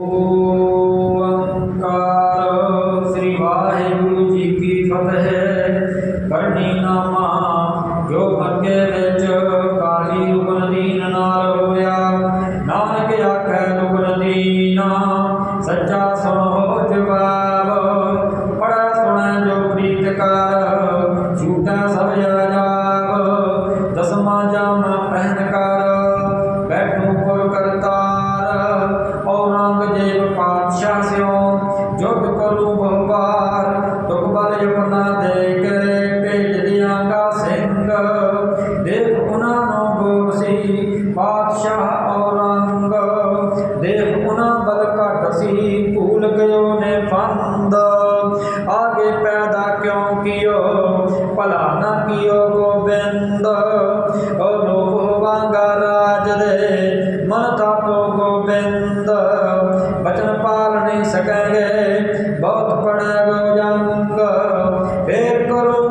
ਓੰਕਾਰ ਸ੍ਰੀ ਵਾਹਿਗੁਰੂ ਜੀ ਕੀ ਫਤਿਹ। ਕਰਨੀ ਨਾਮਾ ਜੋ ਮੱਕੇ ਭਲਾ ਨਾ ਕੀਓ ਗੋਬਿੰਦ ਓ ਲੋਭ ਵਾਂਗਾ ਰਾਜ ਦੇ ਮਨ ਤਾਪੋ ਗੋਬਿੰਦ ਬਚਨ ਪਾਲ ਨਹੀਂ ਸਕੇਗੇ ਬਹੁਤ ਪੜੈ ਗੋ ਜੰਗ ਫੇਰ ਕਰੂੰਗਾ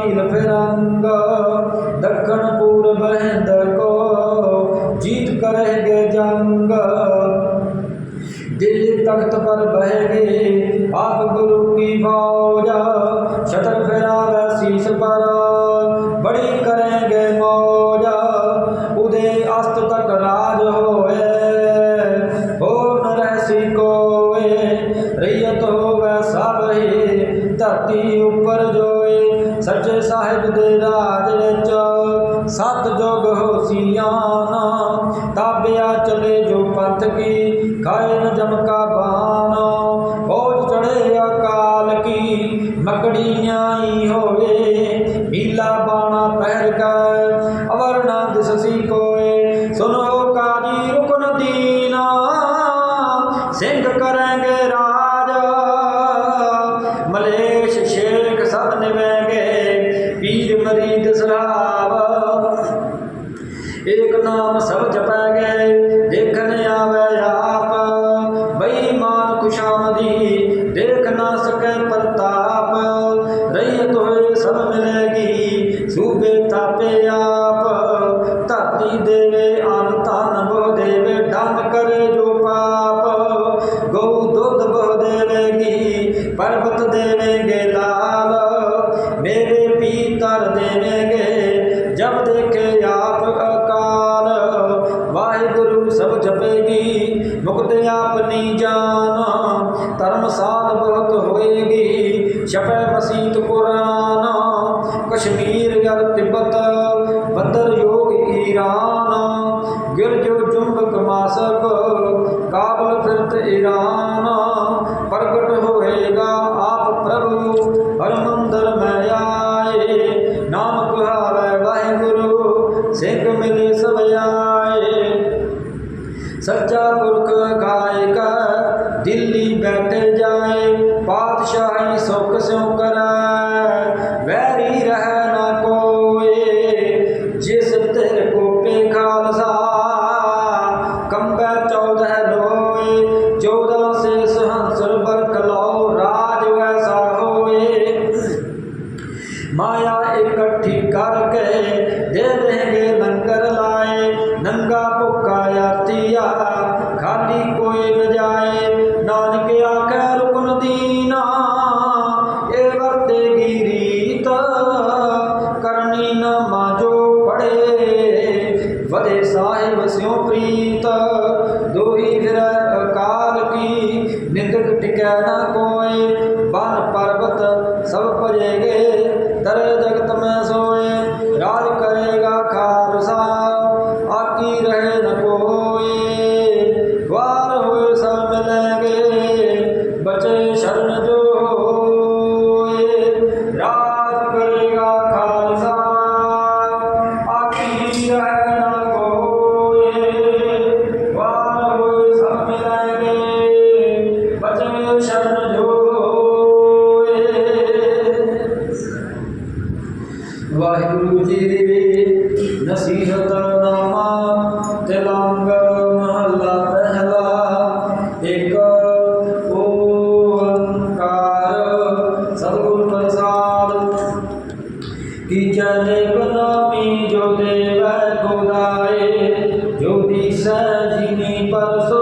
ਨੀਲ ਫਿਰੰਗਾ, ਦੱਖਣ ਪੂਰਬ ਹਿੰਦ ਕੋ, ਜੀਤ ਕਰਹਿਗੇ ਜੰਗ। ਦਿੱਲੀ ਤਖਤ ਪਰ ਬਹਿਗੇ ਆਪ ਗੁਰੂ ਕੀ ਫੌਜਾ, ਛਤਰ ਫਿਰਾਵੇ ਸੀਸ ਪਰ, ਬੜੀ ਕਰੇਗੇ ਮੌਜਾ। ਉਦੇ ਅਸਤ ਤੱਕ ਰਾਜ ਹੋਏ, ਹੋਰ ਨ ਰਹਿਸੀ ਕੋਏ ਰਿਯਤ ਹੋਵੇ ਸਭ ਹੀ ਧਰਤੀ ਸਾਹਿਬ ਦੇ ਰਾਜ ਵਿੱਚ ਸਤ ਜੋਗ ਹੋਸੀਆਂ ਤਾਬਿਆ ਚਲੇ ਜੋ ਪੰਥ ਕੀ ਖਾਏ ਨ ਜਮਕਾ ਬਾਨ ਫੌਜ ਚੜੇ ਅਕਾਲ ਕੀ, ਮਕੜੀ ਆਈ ਹੋਵੇ, ਮੀਲਾ ਬਾਣਾ ਪਹਿਰ ਕਰ ਅਵਰਨਾ ਦਿਸਸੀ ਕੋਏ ਸੁਨੋ ਕਾਜੀ ਰੁਕਨ ਦੀ। ਸੂਬੇ ਤਾਪੇ ਆਪ, ਧਰਤੀ ਦੇਵੇ ਅਨ ਧਨ ਬੋ ਦੇਵੇ ਡੰਗ ਕਰੇ ਜੋ ਪਾਪ। ਗਊ ਦੁੱਧ ਬੋ ਦੇਵੇਗੀ, ਪਰਬਤ ਦੇਵੇਂਗੇ ਲਾਲ। ਮੇਰੇ ਪੀਤਰ ਦੇਵੇਂਗੇ ਜਬ ਦੇਖੇ ਆਪ ਅਕਾਲ। ਵਾਹਿਗੁਰੂ ਸਭ ਜਪੇਗੀ, ਮੁਕਤ ਆਪਨੀ ਜਾਨ। ਧਰਮ ਧਰਮਸਾਲ ਬਹੁਤ ਹੋਏਗੀ, ਛਪੈ ਮਸੀਤ ਕੁਰਾਨ ਕਸ਼ਮੀਰ ਯਰ ਤਿੱਬਤ, ਬੰਦਰ ਯੋਗ ਈਰਾਨ। ਗਿਰ ਜੋ ਮਾਸਕ, ਕਾਬਲ ਫਿਰਤ ਈਰਾਨ। ਪ੍ਰਗਟ ਹੋਏਗਾ ਆਪ ਪ੍ਰਭੂ ਹਰ ਮੰਦਰ ਮੈਂ ਆਏ। ਨਾਮ ਕਹਾਵੇ ਵਾਹਿਗੁਰੂ, ਸਿੰਘ ਮਿਲੇ ਸਭ ਆਏ। ਸੱਚਾ ਪੁਰਖ ਗਾਇਕ, ਦਿੱਲੀ ਬੈਠ ਜਾਏ। ਪਾਤਸ਼ਾਹੀ ਸੁਖ ਸਿਉ লেগে তার Father, so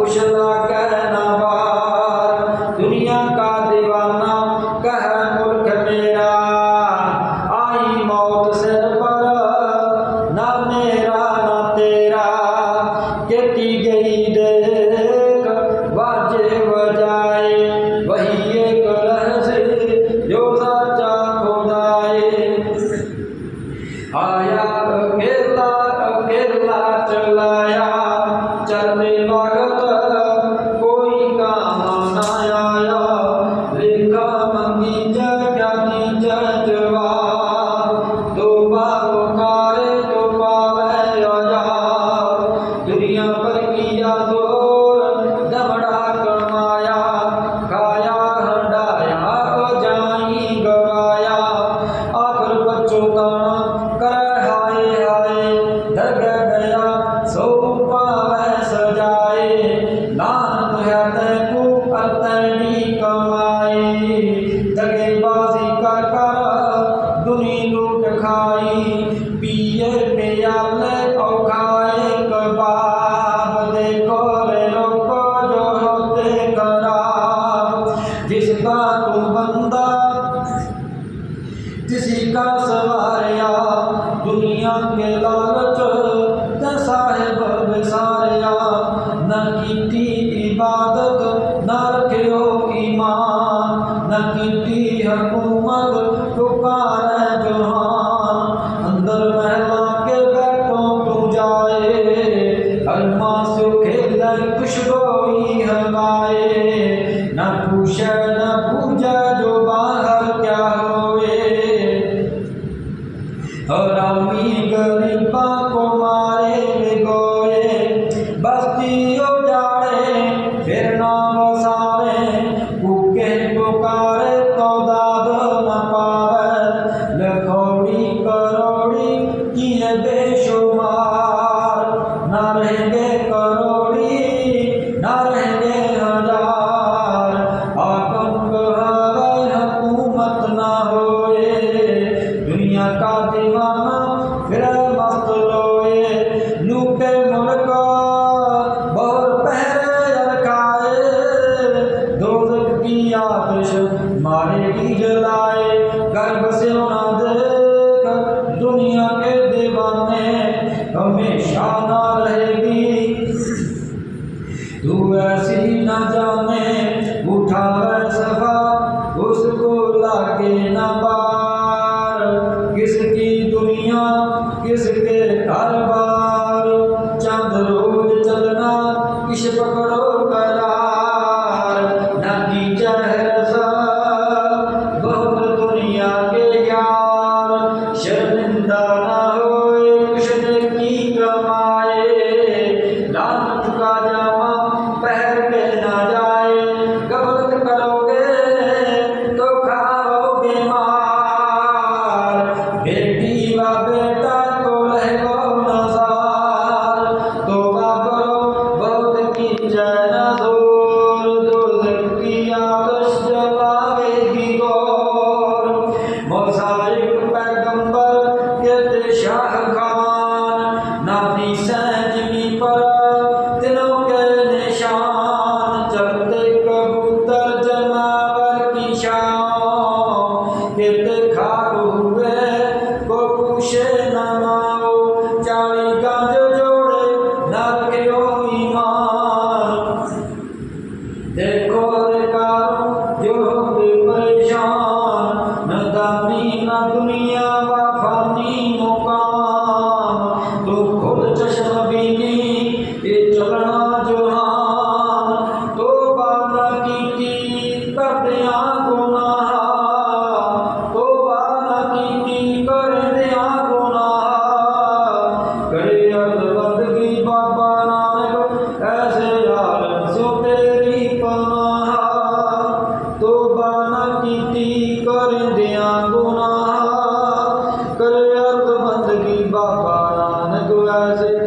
کشلا کہنا بار، دنیا کا دیوانہ کہہ ملک میرا، آئی موت سر پر، نہ میرا نہ تیرا، کہتی گئی دیکھ بجائے وہی ایک جو سچا خدائے۔ آیا، اکیلا اکیلا چلایا لکھوڑی کروڑی کیے بے شمار۔ نہ رہیں گے کروڑی، نہ رہیں گے ہزار۔ آتم کو حکومت نہ ہوئے، دنیا کا دیوانہ پھر مست روئے۔ لوٹے ملکا بہت پہرے ارکائے۔ دو کی آتش مارے کی جلائے کس پکڑو قرار شرمندہ نہ ہوئے کچھ کمائے۔ نہ جائے۔ کرو گے، تو مار بیٹی بابے شاء guys.